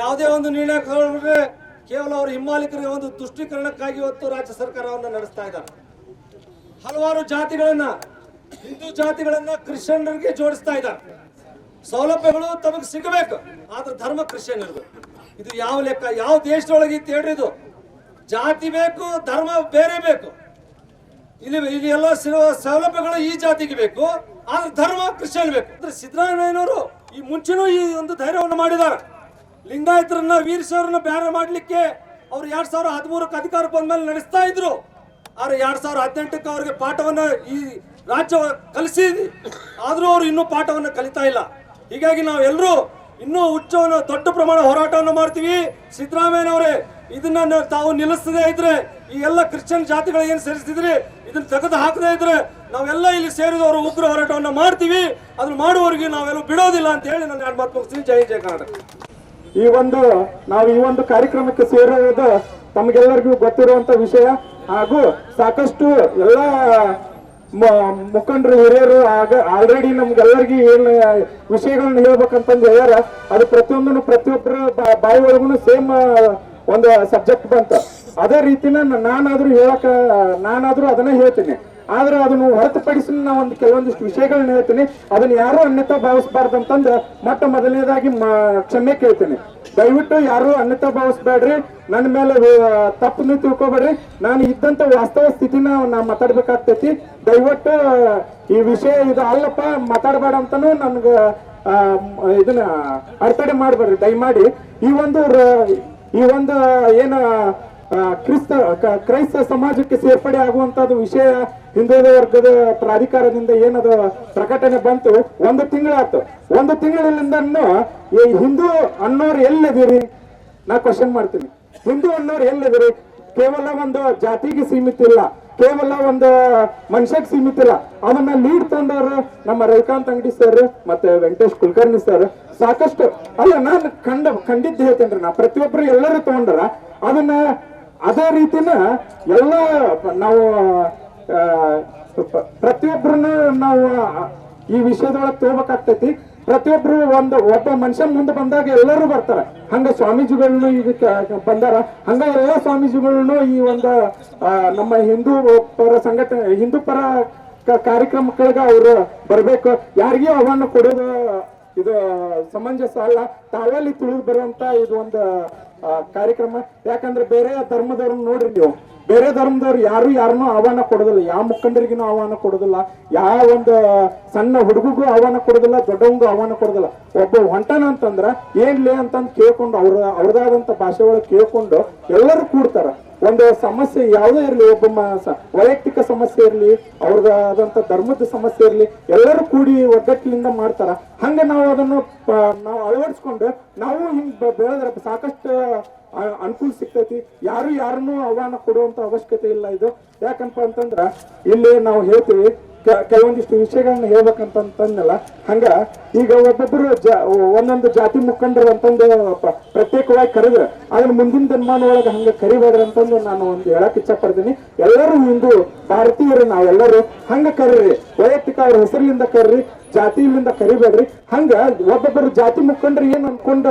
C: ಯಾವುದೇ ಒಂದು ನಿರ್ಣಯ ಕೇವಲ ಅವರು ಹಿಮ್ಮಾಲಿಕರಿಗೆ ಒಂದು ತುಷ್ಟೀಕರಣಕ್ಕಾಗಿ ಇವತ್ತು ರಾಜ್ಯ ಸರ್ಕಾರವನ್ನು ನಡೆಸ್ತಾ ಇದ್ದಾರೆ. ಹಲವಾರು ಜಾತಿಗಳನ್ನ, ಹಿಂದೂ ಜಾತಿಗಳನ್ನ ಕ್ರಿಶ್ಚಿಯನ್ರಿಗೆ ಜೋಡಿಸ್ತಾ ಇದ್ದಾರೆ. ಸೌಲಭ್ಯಗಳು ತಮಗೆ ಸಿಗಬೇಕು, ಆದ್ರೆ ಧರ್ಮ ಕ್ರಿಶ್ಚಿಯನ್ ಇರಬೇಕು ಇದು ಯಾವ ಲೆಕ್ಕ, ಯಾವ ದೇಶದೊಳಗೆ ಇತ್ತು ಇದು? ಜಾತಿ ಬೇಕು, ಧರ್ಮ ಬೇರೆ ಬೇಕು. ಇಲ್ಲಿ ಇಲ್ಲಿ ಎಲ್ಲ ಸೌಲಭ್ಯಗಳು ಈ ಜಾತಿಗೆ ಬೇಕು, ಆದ್ರೆ ಧರ್ಮ ಕ್ರಿಶ್ಚಿಯನ್ ಬೇಕು. ಅಂದ್ರೆ ಸಿದ್ದರಾಮಯ್ಯನವರು ಈ ಮುಂಚೆನೂ ಈ ಒಂದು ಧೈರ್ಯವನ್ನು ಮಾಡಿದ್ದಾರೆ. ಲಿಂಗಾಯತರನ್ನ ವೀರಶವರನ್ನ ಬೇರೆ ಮಾಡಲಿಕ್ಕೆ ಅವ್ರು ಎರಡ್ ಸಾವಿರ ಹದಿಮೂರಕ್ಕೆ ಬಂದ ಬಂದ್ಮೇಲೆ ನಡೆಸ್ತಾ ಇದ್ರು. ಆದ್ರೆ ಎರಡ್ ಸಾವಿರ ಹದಿನೆಂಟಕ್ಕೆ ಅವ್ರಿಗೆ ಪಾಠವನ್ನ ಈ ರಾಜ್ಯ ಕಲಿಸಿ ಆದರೂ ಅವರು ಇನ್ನೂ ಪಾಠವನ್ನು ಕಲಿತಾ ಇಲ್ಲ. ಹೀಗಾಗಿ ನಾವೆಲ್ಲರೂ ಇನ್ನೂ ಉಚ್ಚವನ್ನು ದೊಡ್ಡ ಪ್ರಮಾಣ ಹೋರಾಟವನ್ನು ಮಾಡ್ತೀವಿ. ಸಿದ್ದರಾಮಯ್ಯನವರೇ, ಇದನ್ನ ತಾವು ನಿಲ್ಲಿಸದೇ ಇದ್ರೆ, ಈ ಎಲ್ಲ ಕ್ರಿಶ್ಚಿಯನ್ ಜಾತಿಗಳು ಏನು ಸೇರಿಸಿದ್ರಿ, ಇದನ್ನ ತೆಗೆದು ಹಾಕದೇ ಇದ್ರೆ, ನಾವೆಲ್ಲ ಇಲ್ಲಿ ಸೇರಿದವರು ಉಗ್ರ ಹೋರಾಟವನ್ನು ಮಾಡ್ತೀವಿ. ಅದನ್ನ ಮಾಡುವವರಿಗೆ ನಾವೆಲ್ಲ ಬಿಡೋದಿಲ್ಲ ಅಂತ ಹೇಳಿ ನಾನು ಎರಡು ಮಾತು ಮುಗಿಸ್ತೀನಿ. ಜೈ ಜಯ ಕರ್ನಾಟಕ.
E: ಈ ಒಂದು, ನಾವು ಈ ಒಂದು ಕಾರ್ಯಕ್ರಮಕ್ಕೆ ಸೇರಿರೋದು ತಮಗೆಲ್ಲರಿಗೂ ಗೊತ್ತಿರುವಂತ ವಿಷಯ ಹಾಗೂ ಸಾಕಷ್ಟು ಎಲ್ಲ ಮುಖಂಡರು, ಹಿರಿಯರು ಆಗ ಆಲ್ರೆಡಿ ನಮ್ಗೆಲ್ಲರಿಗೂ ಏನು ವಿಷಯಗಳನ್ನ ಹೇಳ್ಬೇಕಂತಂದು ಹೇಳ್ಯಾರ. ಅದು ಪ್ರತಿಯೊಂದನ್ನು ಪ್ರತಿಯೊಬ್ಬರ ಬಾಯಿ ಒಳಗೂ ಸೇಮ್ ಒಂದು ಸಬ್ಜೆಕ್ಟ್ ಬಂತ. ಅದೇ ರೀತಿನ ನಾನಾದ್ರೂ ಹೇಳಕ, ನಾನಾದ್ರೂ ಅದನ್ನ ಹೇಳ್ತೀನಿ. ಆದ್ರೆ ಅದನ್ನು ಹೊರತುಪಡಿಸಿ ನಾ ಒಂದು ಕೆಲವೊಂದಿಷ್ಟು ವಿಷಯಗಳನ್ನ ಹೇಳ್ತೀನಿ. ಅದನ್ನ ಯಾರು ಅನ್ಯತಾ ಭಾವಿಸ್ಬಾರ್ದಂತಂದ್ರೆ ಮೊಟ್ಟ ಮೊದಲನೇದಾಗಿ ಕ್ಷಮೆ ಕೇಳ್ತೀನಿ. ದಯವಿಟ್ಟು ಯಾರು ಅನ್ಯತಾ ಭಾವಿಸ್ಬೇಡ್ರಿ. ನನ್ನ ಮೇಲೆ ತಪ್ಪನ್ನು ತಿಳ್ಕೊಬೇಡ್ರಿ. ನಾನು ಇದ್ದಂತ ವಾಸ್ತವ ಸ್ಥಿತಿನ ನಾ ಮಾತಾಡ್ಬೇಕಾಗ್ತೈತಿ. ದಯವಿಟ್ಟು ಈ ವಿಷಯ ಇದು ಅಲ್ಲಪ್ಪ, ಮಾತಾಡಬೇಡ ಅಂತಾನು ನನ್ಗ ಇದನ್ನ ಅಡ್ತಡೆ ಮಾಡ್ಬೇಡ್ರಿ. ದಯಮಾಡಿ. ಈ ಒಂದು ಈ ಒಂದು ಏನ ಕ್ರಿಸ್ತ ಕ್ರೈಸ್ತ ಸಮಾಜಕ್ಕೆ ಸೇರ್ಪಡೆ ಆಗುವಂತದ್ದು ವಿಷಯ ಹಿಂದುಳಿದ ವರ್ಗದ ಪ್ರಾಧಿಕಾರದಿಂದ ಏನದು ಪ್ರಕಟಣೆ ಬಂತು? ಒಂದು ತಿಂಗಳಾಯ್ತು. ಒಂದು ತಿಂಗಳಿಂದ ಈ ಹಿಂದೂ ಅನ್ನೋರು ಎಲ್ಲಿದ್ದೀರಿ? ನಾ ಕ್ವಶನ್ ಮಾಡ್ತೀನಿ. ಹಿಂದೂ ಅನ್ನೋರು ಎಲ್ಲಿದ್ದೀರಿ? ಕೇವಲ ಒಂದು ಜಾತಿಗೆ ಸೀಮಿತ ಇಲ್ಲ. ಕೇವಲ ಒಂದು ಮನುಷ್ಯಕ್ಕೆ ಸೀಮಿತ ಇಲ್ಲ. ಅದನ್ನ ಲೀಡ್ ತಂದವರು ನಮ್ಮ ರವಿಕಾಂತ್ ಅಂಗಡಿ ಸರ್ ಮತ್ತೆ ವೆಂಕಟೇಶ್ ಕುಲಕರ್ಣಿ ಸರ್ ಸಾಕಷ್ಟು. ಅಲ್ಲ, ನಾನು ಕಂಡ ಖಂಡಿತ ಹೇಳ್ತೇನ್ರಿ ನಾ. ಪ್ರತಿಯೊಬ್ಬರು ಎಲ್ಲರೂ ತಗೊಂಡ್ರ, ಅದನ್ನ, ಅದೇ ರೀತಿನ ಎಲ್ಲ ನಾವು ಪ್ರತಿಯೊಬ್ಬರನ್ನ ನಾವು ಈ ವಿಷಯದೊಳಗೆ ತಗೋಬೇಕಾಗ್ತೈತಿ. ಪ್ರತಿಯೊಬ್ರು ಒಂದು, ಒಬ್ಬ ಮನುಷ್ಯ ಮುಂದೆ ಬಂದಾಗ ಎಲ್ಲರೂ ಬರ್ತಾರೆ. ಹಂಗ ಸ್ವಾಮೀಜಿಗಳನ್ನು ಈಗ ಬಂದಾರ. ಹಂಗ ಎಲ್ಲ ಸ್ವಾಮೀಜಿಗಳನ್ನು ಈ ಒಂದು ನಮ್ಮ ಹಿಂದೂ ಪರ ಸಂಘಟನೆ, ಹಿಂದೂ ಪರ ಕಾರ್ಯಕ್ರಮಗಳಿಗೆ ಅವರು ಬರಬೇಕು. ಯಾರಿಗೂ ಅವನ್ನು ಕೊಡೋದು, ಇದು ಸಮಂಜಸ ಅಲ್ಲ. ತಾವಲ್ಲಿ ತಿಳಿದು ಬರುವಂತ ಇದು ಒಂದು ಕಾರ್ಯಕ್ರಮ. ಯಾಕಂದ್ರೆ ಬೇರೆ ಧರ್ಮದವ್ರನ್ನ ನೋಡ್ರಿ ನೀವು. ಬೇರೆ ಧರ್ಮದವ್ರು ಯಾರು ಯಾರನ್ನೂ ಆಹ್ವಾನ ಕೊಡೋದಿಲ್ಲ. ಯಾವ ಮುಖಂಡರಿಗೂ ಆಹ್ವಾನ ಕೊಡೋದಿಲ್ಲ. ಯಾವ ಒಂದು ಸಣ್ಣ ಹುಡುಗಿಗೂ ಆಹ್ವಾನ ಕೊಡೋದಿಲ್ಲ. ದೊಡ್ಡವಂಗೂ ಆಹ್ವಾನ ಕೊಡೋದಿಲ್ಲ. ಒಬ್ಬ ಹೊಂಟನ ಅಂತಂದ್ರೆ ಏನ್ಲೇ ಅಂತಂದು ಕೇಳ್ಕೊಂಡು ಅವ್ರ ಅವ್ರದಾದಂತ ಭಾಷೆ ಒಳಗೆ ಕೇಳ್ಕೊಂಡು ಎಲ್ಲರೂ ಕೂಡ್ತಾರ. ಒಂದು ಸಮಸ್ಯೆ ಯಾವುದೇ ಇರಲಿ, ಒಬ್ಬ ವೈಯಕ್ತಿಕ ಸಮಸ್ಯೆ ಇರಲಿ ಅವ್ರದಾದಂತ ಧರ್ಮದ ಸಮಸ್ಯೆ ಇರಲಿ, ಎಲ್ಲರೂ ಕೂಡಿ ಒಗ್ಗಟ್ಟಿನಿಂದ ಮಾಡ್ತಾರ. ಹಂಗೆ ನಾವು ಅದನ್ನು ನಾವು ಅಳವಡಿಸ್ಕೊಂಡು ನಾವು ಹಿಂಗ್ ಬೆಳೆದ್ರೆ ಸಾಕಷ್ಟು ಅನುಕೂಲ ಸಿಗ್ತೈತಿ. ಯಾರು ಯಾರನ್ನೂ ಆಹ್ವಾನ ಕೊಡುವಂತ ಅವಶ್ಯಕತೆ ಇಲ್ಲ ಇದು. ಯಾಕಂತ ಅಂತಂದ್ರ ಇಲ್ಲಿ ನಾವು ಹೇಳ್ತೀವಿ ಕೆಲವೊಂದಿಷ್ಟು ವಿಷಯಗಳನ್ನ ಹೇಳ್ಬೇಕಂತಂದಲ್ಲ ಹಂಗ ಈಗ ಒಬ್ಬೊಬ್ರು ಜ, ಒಂದೊಂದು ಜಾತಿ ಮುಖಂಡರು ಅಂತಂದು ಪ್ರತ್ಯೇಕವಾಗಿ ಕರೆದ್ರ. ಅದನ್ನ ಮುಂದಿನ ದಿನಮಾನ ಒಳಗೆ ಹಂಗ ಕರಿಬೇಡ್ರಿ ಅಂತಂದು ನಾನು ಒಂದು ಹೇಳಕ್ ಇಚ್ಛಪಡ್ತೀನಿ. ಎಲ್ಲರೂ ಹಿಂದೂ ಭಾರತೀಯರು ನಾವೆಲ್ಲರೂ ಹಂಗ ಕರೀರಿ. ವೈಯಕ್ತಿಕ ಅವ್ರ ಹೆಸರಿನಿಂದ ಕರ್ರಿ. ಜಾತಿಯಿಂದ ಕರಿಬೇಡ್ರಿ. ಹಂಗ ಒಬ್ಬೊಬ್ಬರು ಜಾತಿ ಮುಖಂಡ್ರಿ ಏನ್ ಅನ್ಕೊಂಡ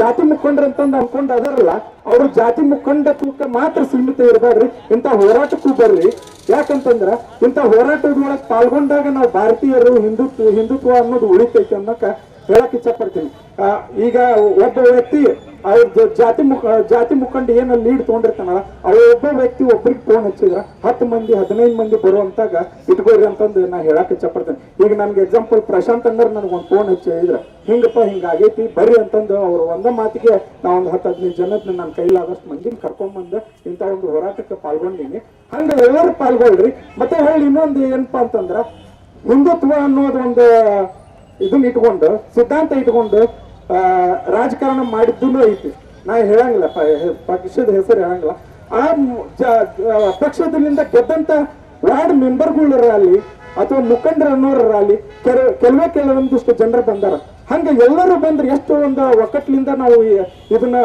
E: ಜಾತಿ ಮುಖಂಡ್ರ ಅಂತಂದ ಅನ್ಕೊಂಡ ಅದರಲ್ಲ, ಅವ್ರ ಜಾತಿ ಮುಖಂಡತ್ವಕ್ಕೆ ಮಾತ್ರ ಸೀಮಿತ ಇರಬೇಡ್ರಿ. ಇಂಥ ಹೋರಾಟಕ್ಕೂ ಬರ್ರಿ. ಯಾಕಂತಂದ್ರ ಇಂಥ ಹೋರಾಟದೊಳಗೆ ಪಾಲ್ಗೊಂಡಾಗ ನಾವು ಭಾರತೀಯರು ಹಿಂದುತ್ವ ಹಿಂದುತ್ವ ಅನ್ನೋದು ಉಳಿತೈತಿ ಅನ್ನೋಕ ಹೇಳಕ್ ಇಚ್ಛಪಡ್ತೀನಿ. ಈಗ ಒಬ್ಬ ವ್ಯಕ್ತಿ ಅವ್ರ ಜಾತಿ ಮುಖ, ಜಾತಿ ಮುಖಂಡ ಏನ ಲೀಡ್ ತಗೊಂಡಿರ್ತಾನಲ್ಲ ಅವ್ರ ಒಬ್ಬ ವ್ಯಕ್ತಿ ಒಬ್ರಿಗೆ ಫೋನ್ ಹಚ್ಚಿದ್ರ ಹತ್ತು ಮಂದಿ, ಹದಿನೈದು ಮಂದಿ ಬರುವಂತಾಗ ಇಟ್ಕೋರಿ ಅಂತಂದು ನಾ ಹೇಳಕ್ ಇಚ್ಛಪಡ್ತೇನೆ. ಈಗ ನನ್ಗೆ ಎಕ್ಸಾಂಪಲ್ ಪ್ರಶಾಂತ್ ಅಂದ್ರೆ ನನಗೆ ಒಂದು ಫೋನ್ ಹಚ್ಚಿ ಹೇಳಿದ್ರ, ಹಿಂಗಪ್ಪ ಹಿಂಗ ಆಗೈತಿ ಬರ್ರಿ ಅಂತಂದು ಅವ್ರು ಒಂದ ಮಾತಿಗೆ ನಾ ಒಂದು ಹತ್ತು, ಹದಿನೈದು ಜನದ ನನ್ನ ಕೈಲಾದಷ್ಟು ಮಂದಿನ ಕರ್ಕೊಂಡ್ಬಂದು ಇಂಥ ಒಂದು ಹೋರಾಟಕ್ಕೆ ಪಾಲ್ಗೊಂಡಿನಿ. ಹಂಗೆ ಎಲ್ಲರೂ ಪಾಲ್ಗೊಳ್ರಿ. ಮತ್ತೆ ಹೇಳಿ ಇನ್ನೊಂದು ಏನಪ್ಪಾ ಅಂತಂದ್ರ, ಹಿಂದುತ್ವ ಅನ್ನೋದು ಒಂದು ಇದನ್ನ ಇಟ್ಕೊಂಡು, ಸಿದ್ಧಾಂತ ಇಟ್ಕೊಂಡು ರಾಜಕಾರಣ ಮಾಡಿದ್ದೂ ಐತಿ. ನಾ ಹೇಳಂಗಿಲ್ಲ ಪಕ್ಷದ ಹೆಸರು ಹೇಳಂಗಿಲ್ಲ. ಆ ಪಕ್ಷದಲ್ಲಿಂದ ಗೆದ್ದಂತ ವಾರ್ಡ್ ಮೆಂಬರ್ಗಳಿರಲಿ ಅಥವಾ ಮುಖಂಡರು ಅನ್ನೋರಲ್ಲಿ ಕೆಲ, ಕೆಲವೇ ಕೆಲವೊಂದಿಷ್ಟು ಜನರು ಬಂದಾರ. ಹಂಗೆ ಎಲ್ಲರೂ ಬಂದ್ರೆ ಎಷ್ಟು ಒಂದು ಒಕ್ಕಟ್ಲಿಂದ ನಾವು ಇದನ್ನ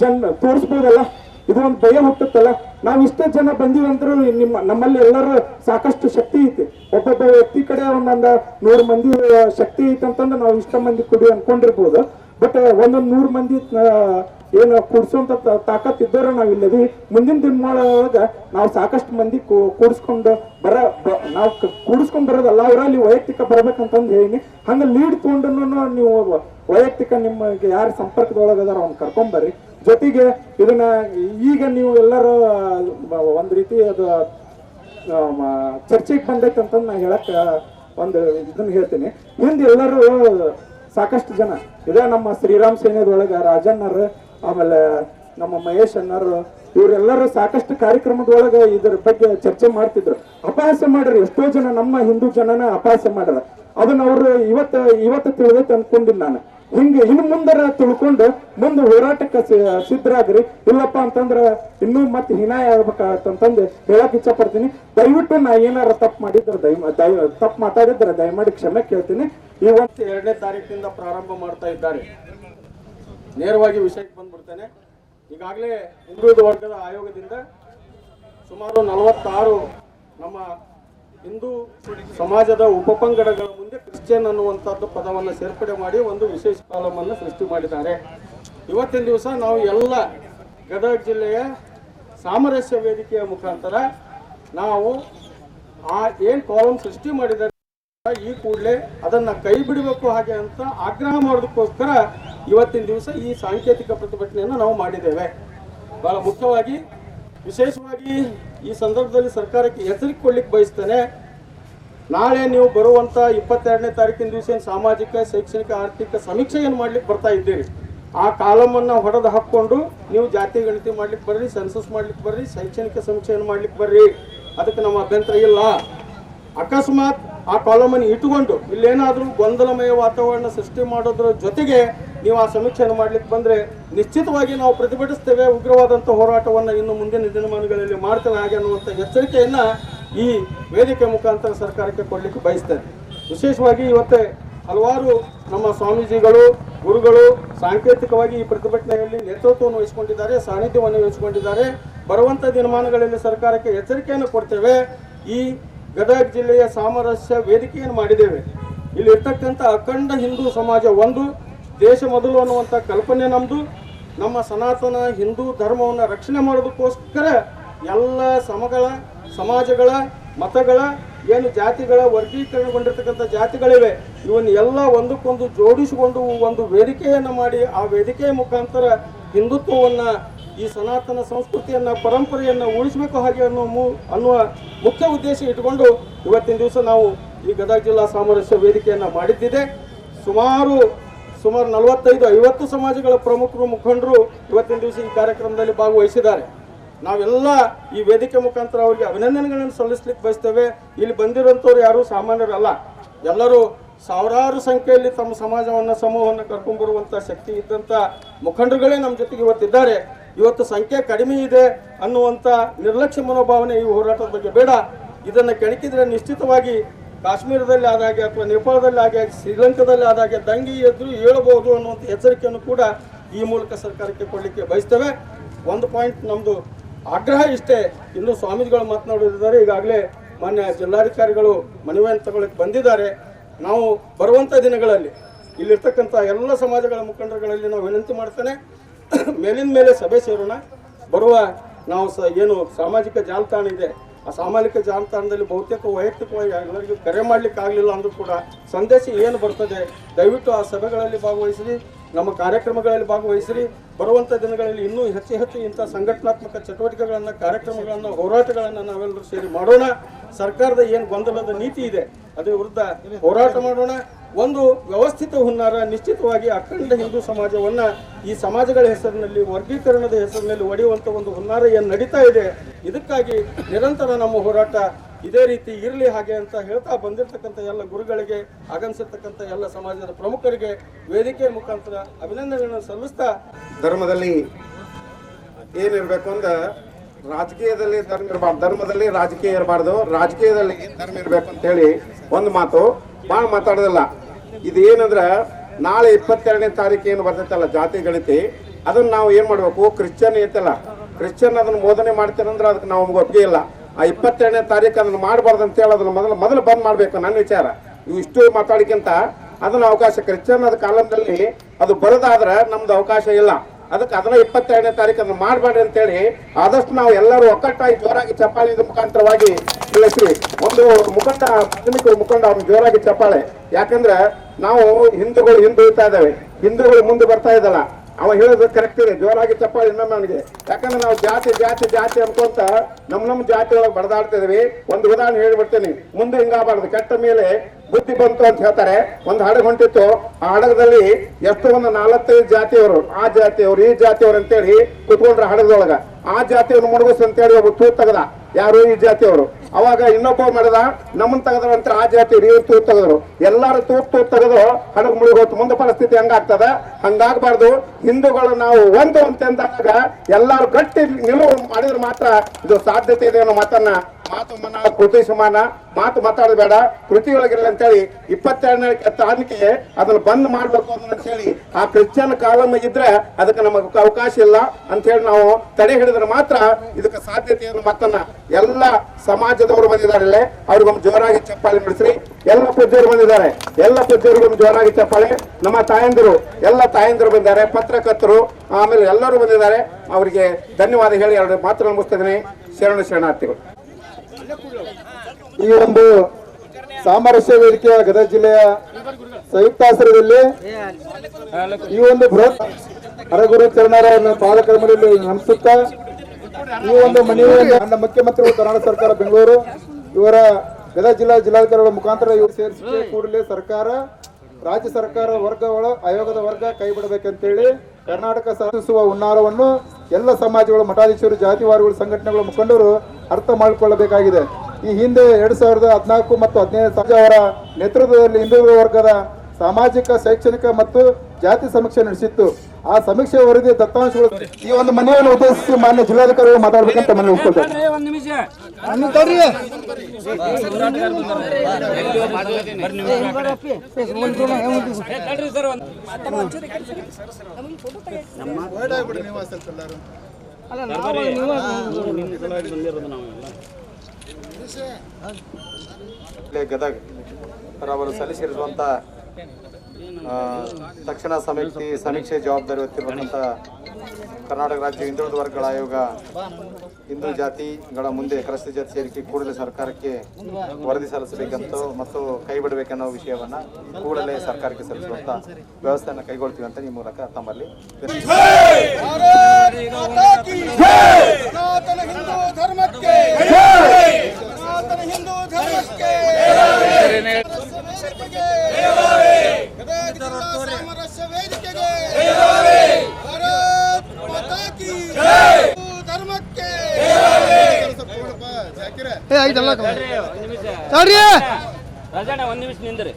E: ಜನ್, ತೋರಿಸ್ಬೋದಲ್ಲ? ಇದು ಒಂದು ಭಯ ಹುಟ್ಟುತ್ತಲ್ಲ? ನಾವು ಇಷ್ಟೇ ಜನ ಬಂದೀವಿ ಅಂದ್ರೂ ನಿಮ್ಮ, ನಮ್ಮಲ್ಲಿ ಎಲ್ಲರೂ ಸಾಕಷ್ಟು ಶಕ್ತಿ ಐತಿ. ಒಬ್ಬೊಬ್ಬ ವ್ಯಕ್ತಿ ಕಡೆ ಒಂದೊಂದು ನೂರು ಮಂದಿ ಶಕ್ತಿ ಐತಿ ಅಂತಂದ್ರೆ ನಾವು ಇಷ್ಟ ಮಂದಿ ಕುಡಿ ಅನ್ಕೊಂಡಿರ್ಬೋದು. ಬಟ್ ಒಂದೊಂದು ನೂರು ಮಂದಿ ಏನು ಕೂಡ್ಸೋಂತ ತ- ತಾಕತ್ ಇದ್ದವ್ರ ನಾವು ಇಲ್ಲದಿ ಮುಂದಿನ ದಿನದೊಳಗ ನಾವು ಸಾಕಷ್ಟು ಮಂದಿ ಕೂಡಿಸ್ಕೊಂಡು ಬರ ನಾವು ಕೂಡಿಸ್ಕೊಂಡ್ ಬರೋದಲ್ಲ, ಅವರಲ್ಲಿ ವೈಯಕ್ತಿಕ ಬರ್ಬೇಕಂತಂದು ಹೇಳಿ ಹಂಗ ಲೀಡ್ ತೊಗೊಂಡು ನೀವು ವೈಯಕ್ತಿಕ ನಿಮಗೆ ಯಾರು ಸಂಪರ್ಕದೊಳಗದಾರ ಅವ್ನ ಕರ್ಕೊಂಬರ್ರಿ ಜೊತೆಗೆ ಇದನ್ನ ಈಗ ನೀವು ಎಲ್ಲರೂ ಒಂದು ರೀತಿ ಅದು ಚರ್ಚೆಗೆ ಬಂದೈತೆ ಅಂತ ನಾ ಹೇಳಕ್ಕೆ ಒಂದು ಇದನ್ನ ಹೇಳ್ತೀನಿ. ಹಿಂದೆ ಎಲ್ಲರೂ ಸಾಕಷ್ಟು ಜನ, ಇದೇ ನಮ್ಮ ಶ್ರೀರಾಮ್ ಸೇನೆದೊಳಗೆ ರಾಜಣ್ಣರು, ಆಮೇಲೆ ನಮ್ಮ ಮಹೇಶ್ ಅಣ್ಣರು, ಇವರೆಲ್ಲರೂ ಸಾಕಷ್ಟು ಕಾರ್ಯಕ್ರಮದೊಳಗ ಇದ್ರ ಬಗ್ಗೆ ಚರ್ಚೆ ಮಾಡ್ತಿದ್ರು. ಅಪಹಾಸ ಮಾಡ್ರಿ ಎಷ್ಟೋ ಜನ ನಮ್ಮ ಹಿಂದೂ ಜನನ ಅಪಹಾಸ ಮಾಡ್ರ ಅದನ್ನ ಅವರು ಇವತ್ತು ಇವತ್ತು ತಿಳಿದೈತೆ ಅನ್ಕೊಂಡಿನಿ ನಾನು. ಹಿಂಗೆ ಇನ್ನು ಮುಂದರ ತಿಳ್ಕೊಂಡು ಮುಂದೆ ಹೋರಾಟಕ್ಕೆ ಸಿದ್ಧರಾಗ್ರಿ. ಇಲ್ಲಪ್ಪ ಅಂತಂದ್ರ ಇನ್ನೂ ಮತ್ತೆ ಹಿನಾಯ ಆಗ್ಬೇಕಾಗತ್ತಂತಂದು ಹೇಳಕ್ ಇಚ್ಛೆ ಪಡ್ತೀನಿ ದಯವಿಟ್ಟು ನಾ ಏನಾರ ತಪ್ಪು ಮಾಡಿದ್ರೆ ದಯ ದಯ ತಪ್ಪು ಮಾತಾಡಿದ್ರೆ ದಯಮಾಡಿ ಕ್ಷಮೆ ಕೇಳ್ತೀನಿ. ಈ ಒಂದು
D: ಎರಡನೇ ತಾರೀಕಿನಿಂದ ಪ್ರಾರಂಭ ಮಾಡ್ತಾ ಇದ್ದಾರೆ. ನೇರವಾಗಿ ವಿಷಯಕ್ಕೆ ಬಂದ್ಬಿಡ್ತೇನೆ. ಈಗಾಗಲೇ ಹಿಂದುಳಿದ ವರ್ಗದ ಆಯೋಗದಿಂದ ಸುಮಾರು ನಲವತ್ತಾರು ನಮ್ಮ ಹಿಂದೂ ಸಮಾಜದ ಉಪಪಂಗಡಗಳ ಮುಂದೆ ಕ್ರಿಶ್ಚಿಯನ್ ಅನ್ನುವಂಥದ್ದು ಪದವನ್ನು ಸೇರ್ಪಡೆ ಮಾಡಿ ಒಂದು ವಿಶೇಷ ಕಾಲಮನ್ನು ಸೃಷ್ಟಿ ಮಾಡಿದ್ದಾರೆ. ಇವತ್ತಿನ ದಿವಸ ನಾವು ಎಲ್ಲ ಗದಗ ಜಿಲ್ಲೆಯ ಸಾಮರಸ್ಯ ವೇದಿಕೆಯ ಮುಖಾಂತರ ನಾವು ಆ ಏನು ಕಾಲಮ್ ಸೃಷ್ಟಿ ಮಾಡಿದ್ದಾರೆ ಈ ಕೂಡಲೇ ಅದನ್ನು ಕೈ ಬಿಡಬೇಕು ಹಾಗೆ ಅಂತ ಆಗ್ರಹ ಮಾಡೋದಕ್ಕೋಸ್ಕರ
F: ಇವತ್ತಿನ ದಿವಸ ಈ ಸಾಂಕೇತಿಕ ಪ್ರತಿಭಟನೆಯನ್ನು ನಾವು ಮಾಡಿದ್ದೇವೆ. ಬಹಳ ಮುಖ್ಯವಾಗಿ, ವಿಶೇಷವಾಗಿ ಈ ಸಂದರ್ಭದಲ್ಲಿ ಸರ್ಕಾರಕ್ಕೆ ಎಚ್ಚರಿಕೆ ಕೊಡ್ಲಿಕ್ಕೆ ಬಯಸ್ತೇನೆ, ನಾಳೆ ನೀವು ಬರುವಂತ ಇಪ್ಪತ್ತೆರಡನೇ ತಾರೀಕಿನ ದಿವಸ ಏನು ಸಾಮಾಜಿಕ, ಶೈಕ್ಷಣಿಕ, ಆರ್ಥಿಕ ಸಮೀಕ್ಷೆಯನ್ನು ಮಾಡ್ಲಿಕ್ಕೆ ಬರ್ತಾ ಇದ್ದೀರಿ? ಆ ಕಾಲಮನ್ನ ಹೊಡೆದು ಹಾಕೊಂಡು ನೀವು ಜಾತಿ ಗಣತಿ ಮಾಡ್ಲಿಕ್ಕೆ ಬರ್ರಿ ಸೆನ್ಸಸ್ ಮಾಡ್ಲಿಕ್ಕೆ ಬರ್ರಿ, ಶೈಕ್ಷಣಿಕ ಸಮೀಕ್ಷೆಯನ್ನು ಮಾಡ್ಲಿಕ್ಕೆ ಬರ್ರಿ? ಅದಕ್ಕೆ ನಮ್ಮ ಅಭ್ಯಂತರ ಇಲ್ಲ. ಅಕಸ್ಮಾತ್ ಆ ಕಾಲಮನ್ನು ಇಟ್ಟುಕೊಂಡು ಇಲ್ಲೇನಾದರೂ ಗೊಂದಲಮಯ ವಾತಾವರಣ ಸೃಷ್ಟಿ ಮಾಡೋದ್ರ ಜೊತೆಗೆ ನೀವು ಆ ಸಮೀಕ್ಷೆಯನ್ನು ಮಾಡಲಿಕ್ಕೆ ಬಂದರೆ ನಿಶ್ಚಿತವಾಗಿ ನಾವು ಪ್ರತಿಭಟಿಸ್ತೇವೆ. ಉಗ್ರವಾದಂಥ ಹೋರಾಟವನ್ನು ಇನ್ನು ಮುಂದಿನ ದಿನಮಾನಗಳಲ್ಲಿ ಮಾಡ್ತೇವೆ. ಹಾಗೆ ಅನ್ನುವಂಥ ಎಚ್ಚರಿಕೆಯನ್ನು ಈ ವೇದಿಕೆ ಮುಖಾಂತರ ಸರ್ಕಾರಕ್ಕೆ ಕೊಡಲಿಕ್ಕೆ ಬಯಸ್ತೇನೆ. ವಿಶೇಷವಾಗಿ ಇವತ್ತೇ ಹಲವಾರು ನಮ್ಮ ಸ್ವಾಮೀಜಿಗಳು, ಗುರುಗಳು ಸಾಂಕೇತಿಕವಾಗಿ ಈ ಪ್ರತಿಭಟನೆಯಲ್ಲಿ ನೇತೃತ್ವವನ್ನು ವಹಿಸಿಕೊಂಡಿದ್ದಾರೆ, ಸಾನ್ನಿಧ್ಯವನ್ನು ವಹಿಸಿಕೊಂಡಿದ್ದಾರೆ. ಬರುವಂಥ ದಿನಮಾನಗಳಲ್ಲಿ ಸರ್ಕಾರಕ್ಕೆ ಎಚ್ಚರಿಕೆಯನ್ನು ಕೊಡ್ತೇವೆ. ಈ ಗದಗ ಜಿಲ್ಲೆಯ ಸಾಮರಸ್ಯ ವೇದಿಕೆಯನ್ನು ಮಾಡಿದ್ದೇವೆ. ಇಲ್ಲಿರ್ತಕ್ಕಂಥ ಅಖಂಡ ಹಿಂದೂ ಸಮಾಜ ಒಂದು. ದೇಶ ಮೊದಲು ಅನ್ನುವಂಥ ಕಲ್ಪನೆ ನಮ್ಮದು ನಮ್ಮ ಸನಾತನ ಹಿಂದೂ ಧರ್ಮವನ್ನು ರಕ್ಷಣೆ ಮಾಡೋದಕ್ಕೋಸ್ಕರ ಎಲ್ಲ ಸಮಗಳ, ಸಮಾಜಗಳ, ಮತಗಳ, ಏನು ಜಾತಿಗಳ ವರ್ಗೀಕರಣಗೊಂಡಿರ್ತಕ್ಕಂಥ ಜಾತಿಗಳಿವೆ. ಇವನ್ನ ಎಲ್ಲ ಒಂದಕ್ಕೊಂದು ಜೋಡಿಸಿಕೊಂಡು ಒಂದು ವೇದಿಕೆಯನ್ನು ಮಾಡಿ ಆ ವೇದಿಕೆಯ ಮುಖಾಂತರ ಹಿಂದುತ್ವವನ್ನು, ಈ ಸನಾತನ ಸಂಸ್ಕೃತಿಯನ್ನು, ಪರಂಪರೆಯನ್ನು ಉಳಿಸಬೇಕು ಹಾಗೆ ಅನ್ನೋ ಮು- ಅನ್ನುವ ಮುಖ್ಯ ಉದ್ದೇಶ ಇಟ್ಟುಕೊಂಡು ಇವತ್ತಿನ ದಿವಸ ನಾವು ಈ ಗದಗ ಜಿಲ್ಲಾ ಸಾಮರಸ್ಯ ವೇದಿಕೆಯನ್ನು ಮಾಡಿದ್ದಿದೆ. ಸುಮಾರು ಸುಮಾರು ನಲವತ್ತೈದು, ಐವತ್ತು ಸಮಾಜಗಳ ಪ್ರಮುಖರು, ಮುಖಂಡರು ಇವತ್ತಿನ ದಿವಸ ಈ ಕಾರ್ಯಕ್ರಮದಲ್ಲಿ ಭಾಗವಹಿಸಿದ್ದಾರೆ. ನಾವೆಲ್ಲ ಈ ವೇದಿಕೆ ಮುಖಾಂತರ ಅವರಿಗೆ ಅಭಿನಂದನೆಗಳನ್ನು ಸಲ್ಲಿಸ್ಲಿಕ್ಕೆ ಬಯಸ್ತೇವೆ. ಇಲ್ಲಿ ಬಂದಿರುವಂಥವ್ರು ಯಾರು ಸಾಮಾನ್ಯರಲ್ಲ. ಎಲ್ಲರೂ ಸಾವಿರಾರು ಸಂಖ್ಯೆಯಲ್ಲಿ ತಮ್ಮ ಸಮಾಜವನ್ನು, ಸಮೂಹವನ್ನು ಕರ್ಕೊಂಡ್ಬರುವಂಥ ಶಕ್ತಿ ಇದ್ದಂಥ ಮುಖಂಡರುಗಳೇ ನಮ್ಮ ಜೊತೆಗೆ ಇವತ್ತಿದ್ದಾರೆ. ಇವತ್ತು ಸಂಖ್ಯೆ ಕಡಿಮೆ ಇದೆ ಅನ್ನುವಂಥ ನಿರ್ಲಕ್ಷ್ಯ ಮನೋಭಾವನೆ ಈ ಹೋರಾಟದ ಬಗ್ಗೆ ಬೇಡ. ಇದನ್ನು ಕೆಣಕಿದರೆ ನಿಶ್ಚಿತವಾಗಿ ಕಾಶ್ಮೀರದಲ್ಲಿ ಆದಾಗೆ ಅಥವಾ ನೇಪಾಳದಲ್ಲಿ ಆಗಿ ಶ್ರೀಲಂಕಾದಲ್ಲಿ ಆದಾಗೆ ದಂಗೆ ಎದುರು ಏಳಬಹುದು ಅನ್ನುವಂಥ ಎಚ್ಚರಿಕೆಯನ್ನು ಕೂಡ ಈ ಮೂಲಕ ಸರ್ಕಾರಕ್ಕೆ ಕೊಡಲಿಕ್ಕೆ ಬಯಸ್ತೇವೆ. ಒಂದು ಪಾಯಿಂಟ್ ನಮ್ಮದು ಆಗ್ರಹ ಇಷ್ಟೇ. ಇನ್ನು ಸ್ವಾಮೀಜಿಗಳು ಮಾತನಾಡುತ್ತಿದ್ದಾರೆ. ಈಗಾಗಲೇ ಮಾನ್ಯ ಜಿಲ್ಲಾಧಿಕಾರಿಗಳು ಮನವಿಯನ್ನು ತಗೊಳ್ಳಕ್ಕೆ ಬಂದಿದ್ದಾರೆ. ನಾವು ಬರುವಂಥ ದಿನಗಳಲ್ಲಿ ಇಲ್ಲಿರ್ತಕ್ಕಂಥ ಎಲ್ಲ ಸಮಾಜಗಳ ಮುಖಂಡರುಗಳಲ್ಲಿ ನಾವು ವಿನಂತಿ ಮಾಡ್ತೇನೆ. ಮೇಲಿನ ಮೇಲೆ ಸಭೆ ಸೇರೋಣ. ಬರುವ ನಾವು ಸ ಏನು ಸಾಮಾಜಿಕ ಜಾಲತಾಣ ಇದೆ ಆ ಸಾಮಾಜಿಕ ಜಾಲತಾಣದಲ್ಲಿ ಬಹುತೇಕ ವೈಯಕ್ತಿಕವಾಗಿ ಎಲ್ಲರಿಗೂ ಕರೆ ಮಾಡ್ಲಿಕ್ಕೆ ಆಗಲಿಲ್ಲ ಅಂದರೂ ಕೂಡ ಸಂದೇಶ ಏನು ಬರ್ತದೆ, ದಯವಿಟ್ಟು ಆ ಸಭೆಗಳಲ್ಲಿ ಭಾಗವಹಿಸಿರಿ, ನಮ್ಮ ಕಾರ್ಯಕ್ರಮಗಳಲ್ಲಿ ಭಾಗವಹಿಸಿರಿ. ಬರುವಂಥ ದಿನಗಳಲ್ಲಿ ಇನ್ನೂ ಹೆಚ್ಚು ಹೆಚ್ಚು ಇಂಥ ಸಂಘಟನಾತ್ಮಕ ಚಟುವಟಿಕೆಗಳನ್ನು, ಕಾರ್ಯಕ್ರಮಗಳನ್ನು, ಹೋರಾಟಗಳನ್ನು ನಾವೆಲ್ಲರೂ ಸೇರಿ ಮಾಡೋಣ. ಸರ್ಕಾರದ ಏನು ಗೊಂದಲದ ನೀತಿ ಇದೆ ಅದ್ರ ವಿರುದ್ಧ ಹೋರಾಟ ಮಾಡೋಣ. ಒಂದು ವ್ಯವಸ್ಥಿತ ಹುನ್ನಾರ ನಿಶ್ಚಿತವಾಗಿ ಅಖಂಡ ಹಿಂದೂ ಸಮಾಜವನ್ನ ಈ ಸಮಾಜಗಳ ಹೆಸರಿನಲ್ಲಿ, ವರ್ಗೀಕರಣದ ಹೆಸರಿನಲ್ಲಿ ಒಡೆಯುವಂಥ ಒಂದು ಹುನ್ನಾರ ಏನು ನಡೀತಾ ಇದೆ, ಇದಕ್ಕಾಗಿ ನಿರಂತರ ನಮ್ಮ ಹೋರಾಟ ಇದೇ ರೀತಿ ಇರಲಿ ಹಾಗೆ ಅಂತ ಹೇಳ್ತಾ ಬಂದಿರತಕ್ಕಂಥ ಎಲ್ಲ ಗುರುಗಳಿಗೆ, ಆಗಮಿಸಿರ್ತಕ್ಕಂಥ ಎಲ್ಲ ಸಮಾಜದ ಪ್ರಮುಖರಿಗೆ ವೇದಿಕೆ ಮುಖಾಂತರ ಅಭಿನಂದನೆಗಳನ್ನು ಸಲ್ಲಿಸ್ತಾ
G: ಧರ್ಮದಲ್ಲಿ ಏನಿರ್ಬೇಕು ಅಂದ, ರಾಜಕೀಯದಲ್ಲಿ ಧರ್ಮ ಇರಬಾರ್ದು. ಧರ್ಮದಲ್ಲಿ ರಾಜಕೀಯ ಇರಬಾರ್ದು. ರಾಜಕೀಯದಲ್ಲಿ ಧರ್ಮ ಇರಬೇಕು ಅಂತ ಹೇಳಿ ಒಂದು ಮಾತು. ಭಾಳ ಮಾತಾಡೋದಿಲ್ಲ. ಇದು ಏನಂದ್ರ ನಾಳೆ ಇಪ್ಪತ್ತೆರಡನೇ ತಾರೀಕು ಏನು ಬರ್ತೈತಲ್ಲ ಜಾತಿ ಗಣತಿ, ಅದನ್ನ ನಾವು ಏನ್ ಮಾಡ್ಬೇಕು? ಕ್ರಿಶ್ಚಿಯನ್ ಐತಲ್ಲ, ಕ್ರಿಶ್ಚಿಯನ್ ಅದನ್ನ ಬೋಧನೆ ಮಾಡ್ತೇನಂದ್ರೆ ಅದಕ್ಕೆ ನಾವು ಒಪ್ಪಿಗೆ ಇಲ್ಲ. ಆ ಇಪ್ಪತ್ತೆರಡನೇ ತಾರೀಕು ಅದನ್ನ ಮಾಡಬಾರ್ದು ಅಂತ ಹೇಳಿ ಅದನ್ನ ಮೊದಲು ಮೊದಲು ಬಂದ್ ಮಾಡ್ಬೇಕು ನನ್ನ ವಿಚಾರ. ಇವು ಇಷ್ಟು ಮಾತಾಡಿಕ್ಕಿಂತ ಅದನ್ನ ಅವಕಾಶ, ಕ್ರಿಶ್ಚಿಯನ್ ಅದ ಕಾಲದಲ್ಲಿ ಅದು ಬರೋದಾದ್ರೆ ನಮ್ದು ಅವಕಾಶ ಇಲ್ಲ. ಅದಕ್ಕೆ ಅದನ್ನ ಇಪ್ಪತ್ತೆರಡನೇ ತಾರೀಕು ಅದನ್ನ ಮಾಡಬೇಡ್ರಿ ಅಂತೇಳಿ ಆದಷ್ಟು ನಾವು ಎಲ್ಲರೂ ಒಕ್ಕಟ್ಟಾಗಿ ಜೋರಾಗಿ ಚಪ್ಪಾಳೆ ಮುಖಾಂತರವಾಗಿ ತಿಳಿಸ್ರಿ ಒಂದು ಮುಖಂಡ, ಪ್ರಾಥಮಿಕ ಮುಖಂಡ ಅವ್ನು ಜೋರಾಗಿ ಚಪ್ಪಾಳೆ. ಯಾಕಂದ್ರೆ ನಾವು ಹಿಂದೂಗಳು ಹಿಂದುಳಿತಾ ಇದ್ದಾವೆ. ಹಿಂದೂಗಳು ಮುಂದೆ ಬರ್ತಾ ಇದ್ದಲ್ಲ ಅವ ಹೇಳೋದು ಕರೆಕ್ಟ್ ಇದೆ. ಜೋರಾಗಿ ಚಪ್ಪಾಳೆ ಇನ್ನೊಮ್ಮೆ ನನಗೆ ಯಾಕಂದ್ರೆ ನಾವು ಜಾತಿ ಜಾತಿ ಜಾತಿ ಅನ್ಕೊಂತ ನಮ್ ನಮ್ ಜಾತಿ ಒಳಗೆ ಬಡದಾಡ್ತಿದ್ವಿ ಒಂದು ಉದಾಹರಣೆ ಹೇಳ್ಬಿಡ್ತೀನಿ. ಮುಂದೆ ಹಿಂಗಾಗಬಾರ್ದು. ಕೆಟ್ಟ ಮೇಲೆ ಬುದ್ಧಿ ಬಂತು ಅಂತ ಹೇಳ್ತಾರೆ. ಒಂದು ಹಡಗು ಹೊಂಟಿತ್ತು. ಆ ಹಡಗದಲ್ಲಿ ಎಷ್ಟು ಒಂದು ನಾಲ್ಕೈದು ಜಾತಿಯವರು, ಆ ಜಾತಿಯವರು, ಈ ಜಾತಿಯವರು ಅಂತೇಳಿ ಕುತ್ಕೊಂಡ್ರ ಹಡಗದೊಳಗ. ಆ ಜಾತಿಯವ್ರು ಮುಳುಗಿಸ್ ಅಂತೇಳಿ ಒಬ್ಬ ತೂತ್ ತೆಗದ. ಯಾರು ಈ ಜಾತಿಯವರು? ಅವಾಗ ಇನ್ನೊಬ್ಬ ಮಾಡಿದ ನಮ್ಮನ್ ತೆಗದ್ರ ಅಂತ ಆ ಜಾತಿಯವ್ರು ಇವ್ರು ತೂತ್ ತೆಗೆದ್ರು. ಎಲ್ಲಾರು ತೂತ್ ತೂತ್ ತೆಗೆದು ಹಡಗ ಮುಳುಗಿ ಹೋಯ್ತು ಮುಂದೆ ಪರಿಸ್ಥಿತಿ ಹಂಗಾಗ್ತದ? ಹಂಗಾಗ್ಬಾರ್ದು. ಹಿಂದೂಗಳು ನಾವು ಒಂದು ಅಂತಂದಾಗ ಎಲ್ಲಾರು ಗಟ್ಟಿ ನಿಲುವು ಮಾಡಿದ್ರೆ ಮಾತ್ರ ಇದು ಸಾಧ್ಯತೆ ಇದೆ ಅನ್ನೋ ಮಾತನ್ನ ಮಾತು ಮನ, ಕೃತಿ ಸಮಾನ, ಮಾತು ಮಾತಾಡಬೇಡ. ಬೇಡ ಕೃತಿ ಒಳಗಿರಲಿ ಅಂತೇಳಿ ಇಪ್ಪತ್ತೆರಡನೇ ತಾರೀಕಿಗೆ ಅದನ್ನ ಬಂದ್ ಮಾಡಬೇಕು ಅಂತ ಹೇಳಿ ಆ ಕ್ರಿಶ್ಚಿಯನ್ ಕಾಲಮ್ ಇದ್ರೆ ಅದಕ್ಕೆ ನಮಗೆ ಅವಕಾಶ ಇಲ್ಲ ಅಂತ ಹೇಳಿ ನಾವು ತಡೆ ಹಿಡಿದ್ರೆ ಮಾತ್ರ ಇದಕ್ಕೆ ಸಾಧ್ಯತೆ ಮತ್ತನ್ನ ಎಲ್ಲ ಸಮಾಜದವರು ಬಂದಿದ್ದಾರೆ ಅವ್ರಿಗೊಮ್ಮೆ ಜೋರಾಗಿ ಚಪ್ಪಾಳೆ ನಡೆಸ್ರಿ ಎಲ್ಲ ಪೂಜ್ಯರು ಬಂದಿದ್ದಾರೆ. ಎಲ್ಲ ಪೂಜ್ಯರಿಗೊಮ್ಮೆ ಜೋರಾಗಿ ಚಪ್ಪಾಳೆ. ನಮ್ಮ ತಾಯಂದಿರು, ಎಲ್ಲ ತಾಯಂದಿರು ಬಂದಿದ್ದಾರೆ. ಪತ್ರಕರ್ತರು, ಆಮೇಲೆ ಎಲ್ಲರೂ ಬಂದಿದ್ದಾರೆ. ಅವರಿಗೆ ಧನ್ಯವಾದ ಹೇಳಿ ಎರಡು ಮಾತ್ರ ಮುಗಿಸ್ತಿದ್ದೀನಿ ಶರಣ ಶರಣಾರ್ಥಿಗಳು.
F: ಈ ಒಂದು ಸಾಮರಸ್ಯ ವೇದಿಕೆಯ ಗದಗ ಜಿಲ್ಲೆಯ
H: ಸಂಯುಕ್ತಾಶ್ರಯದಲ್ಲಿ ಈ ಒಂದು ಬೃಹತ್ ಹರಗುರು ಪಾಲಕರ ಮನೆಯಲ್ಲಿ ನಮಿಸುತ್ತಾ ಈ ಒಂದು ಮನೆಯಲ್ಲಿ ನನ್ನ ಮುಖ್ಯಮಂತ್ರಿಗಳು ಕರ್ನಾಟಕ ಸರ್ಕಾರ ಬೆಂಗಳೂರು, ಇವರ ಗದಗ ಜಿಲ್ಲಾ ಜಿಲ್ಲಾಧಿಕಾರಿಗಳ ಮುಖಾಂತರ ಇವರು ಸೇರಿಸಿ ಕೂಡಲೇ ಸರ್ಕಾರ, ರಾಜ್ಯ ಸರ್ಕಾರ, ವರ್ಗಗಳ, ಆಯೋಗದ ವರ್ಗ ಕೈ ಬಿಡಬೇಕಂತೇಳಿ ಕರ್ನಾಟಕ ಸಾಧಿಸುವ ಹುನ್ನಾರವನ್ನು ಎಲ್ಲ ಸಮಾಜಗಳು, ಮಠಾಧೀಶರು, ಜಾತಿವಾರಿಗಳು, ಸಂಘಟನೆಗಳ ಮುಖಂಡರು ಅರ್ಥ ಮಾಡಿಕೊಳ್ಳಬೇಕಾಗಿದೆ. ಈ ಹಿಂದೆ ಎರಡು ಸಾವಿರದ ಹದಿನಾಲ್ಕು ಮತ್ತು ಹದಿನೈದು ಸಾವಿರ ನೇತೃತ್ವದಲ್ಲಿ ಹಿಂದುಳಿದ ವರ್ಗದ ಸಾಮಾಜಿಕ, ಶೈಕ್ಷಣಿಕ ಮತ್ತು ಜಾತಿ ಸಮೀಕ್ಷೆ ನಡೆಸಿತ್ತು. ಆ ಸಮೀಕ್ಷೆ ವರದಿ ದತ್ತಾಂಶಗಳು ಈ ಒಂದು ಮನೆಯನ್ನು ಉದ್ದೇಶಿಸಿ ಮಾನ್ಯ ಜಿಲ್ಲಾಧಿಕಾರಿಗಳು ಮಾತಾಡಬೇಕಂತ ಮನೆ ಒಪ್ಕೊಳ್ತಾರೆ
I: ಗದಗ್ ರವರು ಸಲ್ಲಿಸಿರುವಂಥ ಆ, ತಕ್ಷಣ ಸಮಿತಿ ಸಮೀಕ್ಷೆ ಜವಾಬ್ದಾರಿ ಹೊತ್ತಿರುವಂಥ ಕರ್ನಾಟಕ ರಾಜ್ಯ ಹಿಂದುಳಿದ ವರ್ಗಗಳ ಆಯೋಗ ಹಿಂದೂ ಜಾತಿಗಳ ಮುಂದೆ ಕರಸ್ಥ ಜಾತಿ ಸೇರಿಕೆ ಕೂಡಲೇ ಸರ್ಕಾರಕ್ಕೆ ವರದಿ ಸಲ್ಲಿಸಬೇಕಂತ ಮತ್ತು ಕೈ ಬಿಡಬೇಕನ್ನೋ ವಿಷಯವನ್ನ ಕೂಡಲೇ ಸರ್ಕಾರಕ್ಕೆ ಸಲ್ಲಿಸುವಂಥ ವ್ಯವಸ್ಥೆಯನ್ನು ಕೈಗೊಳ್ತೀವಿ ಅಂತ ಈ ಮೂಲಕ ತಮ್ಮಲ್ಲಿ
F: ಹಿಂದೂ ಧರ್ಮಕ್ಕೆ ಸಾಮರಸ್ಯ ವೇದಿಕೆಗೆ ಭಾರತ್ ಮಾತಾ ಕಿ ಹಿಂದೂ ಧರ್ಮಕ್ಕೆ.
D: ರಾಜಣ್ಣ ಒಂದ್ ನಿಮಿಷ ನಿಂದ್ರಿ.